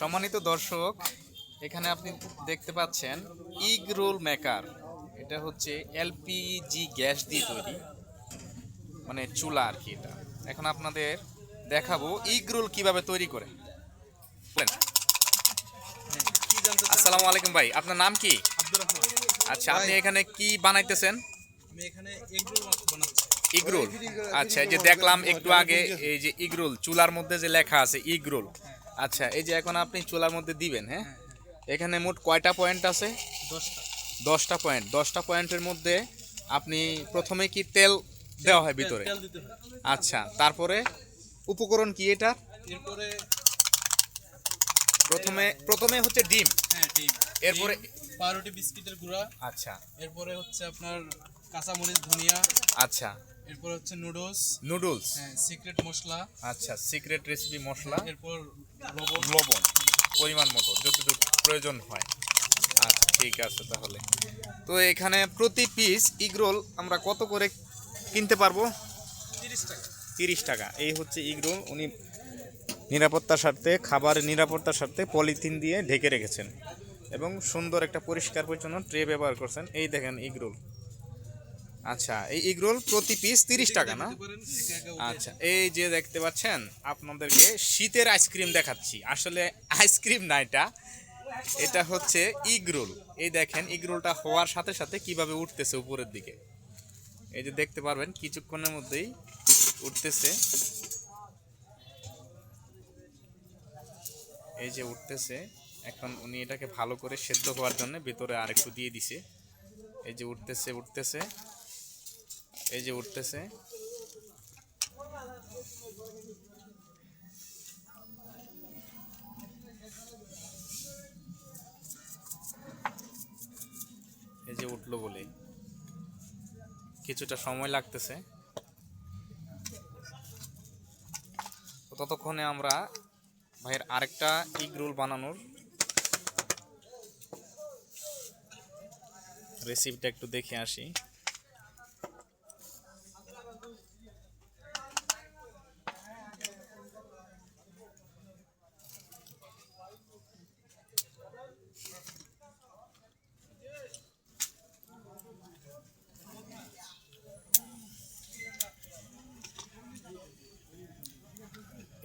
সম্মানিত দর্শক এখানে আপনি দেখতে পাচ্ছেন ইগ রোল মেকার। এটা হচ্ছে এলপিজি গ্যাস দিয়ে তৈরি মানে চুলা আর কি এটা। এখন আপনাদের দেখাবো ইগ রোল কীভাবে তৈরি করে। আসসালামু আলাইকুম ভাই আপনার নাম কি? আচ্ছা আপনি এখানে কি বানাইতেছেন? ইগরোল আচ্ছা এই যে দেখলাম একটু আগে এই যে ইগরোল চুলার মধ্যে যে লেখা আছে ইগরোল আচ্ছা এই যে এখন আপনি চুলার মধ্যে দিবেন হ্যাঁ? এখানে মোট কয়টা পয়েন্ট আছে? দশটা। দশটা পয়েন্ট। দশটা পয়েন্টের মধ্যে আপনি প্রথমে কি তেল দেওয়া হয় ভিতরে? হয়। আচ্ছা তারপরে উপকরণ কি এটা এরপরে প্রথমে প্রথমে হচ্ছে ডিম। হ্যাঁ ডিম। এরপরে- পাউরুটি বিস্কিটের গুঁড়া। আচ্ছা। এরপরে হচ্ছে আপনার কাঁচামরিচ ধনিয়া। আচ্ছা। এরপর হচ্ছে নুডলস। নুডলস। হ্যাঁ সিক্রেট মশলা। আচ্ছা সিক্রেট রেসিপি মশলা। এরপর লবণ পরিমাণ মতো যতটুকু প্রয়োজন হয়। আচ্ছা ঠিক আছে তাহলে। তো এখানে প্রতি পিস ইগরোল আমরা কত করে কিনতে পারব? তিরিশ টাকা। তিরিশ টাকা। এই হচ্ছে ইগরোল উনি নিরাপত্তার স্বার্থে খাবারের নিরাপত্তার স্বার্থে পলিথিন দিয়ে ঢেকে রেখেছেন। এবং সুন্দর একটা পরিষ্কার পরিচ্ছন্ন ট্রে ব্যবহার করছেন। এই দেখেন ইগরোল। আচ্ছা এই ইগরোল প্রতি পিস তিরিশ টাকা না? আচ্ছা এই যে দেখতে পাচ্ছেন, আপনাদেরকে শীতের আইসক্রিম দেখাচ্ছি। আসলে আইসক্রিম না এটা এটা হচ্ছে ইগরোল এই দেখেন ইগরোলটা হওয়ার সাথে সাথে কীভাবে উঠতেছে উপরের দিকে। এই যে দেখতে পারবেন, কিছুক্ষণের মধ্যেই উঠতেছে। এই যে উঠতেছে, এখন উনি এটাকে ভালো করে সেদ্ধ হওয়ার জন্য ভিতরে আরেকটু দিয়ে দিছে। এই যে উঠতেছে উঠতেছে। এই যে উঠতেছে। এই যে উঠল বলে। কিছুটা সময় লাগতেছে। ততক্ষণে আমরা ভাইয়ের আরেকটা ইগ রোল বানানোর রেসিপিটা একটু দেখে আসি।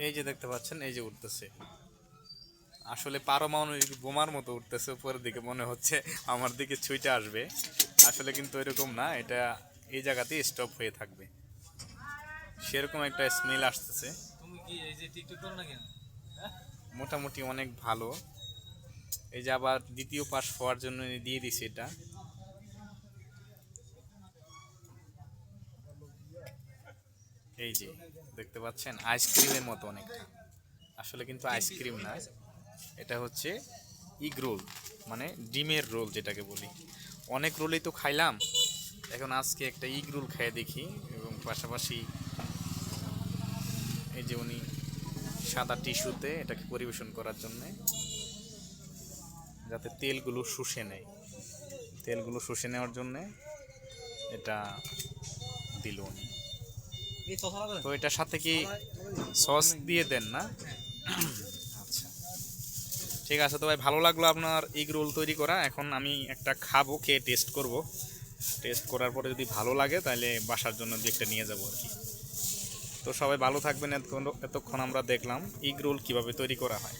এই যে দেখতে পাচ্ছেন এই যে উঠতেছে। আসলে পারমাণবিক বোমার মতো উঠতেছে উপরের দিকে মনে হচ্ছে আমার দিকে ছুঁইটা আসবে। আসলে কিন্তু এরকম না এটা এই জায়গাতেই স্টপ হয়ে থাকবে। সেরকম একটা স্মেল আসতেছে। তুমি কি এই যে টিকটক করো না কেন? মোটামুটি অনেক ভালো। এই যে আবার দ্বিতীয় পাস হওয়ার জন্য দিয়ে দিছে এটা। এই যে, দেখতে পাচ্ছেন আইসক্রিমের মতো অনেকটা। আসলে কিন্তু আইসক্রিম না, এটা হচ্ছে ইগ রোল মানে ডিমের রোল যেটাকে বলি। অনেক রোলই তো খাইলাম, এখন আজকে একটা ইগ রোল খেয়ে দেখি, এবং পাশাপাশি এই যে উনি সাদা টিস্যুতে এটাকে পরিবেশন করার জন্যে, যাতে তেলগুলো শুষে নেয়। তেলগুলো শুষে নেওয়ার জন্যে এটা দিল উনি। তো এটার সাথে কি সস দিয়ে দেন না? আচ্ছা। ঠিক আছে তো ভাই, ভালো লাগল আপনার এগ রোল তৈরি করা। এখন আমি একটা খাব, খেয়ে টেস্ট করব। টেস্ট করার পরে যদি ভালো লাগে, তাহলে বাসার জন্য দু একটা নিয়ে যাব আর কি। তো সবাই ভালো থাকবেন, এতক্ষণ এতক্ষণ আমরা দেখলাম এগ রোল কীভাবে তৈরি করা হয়।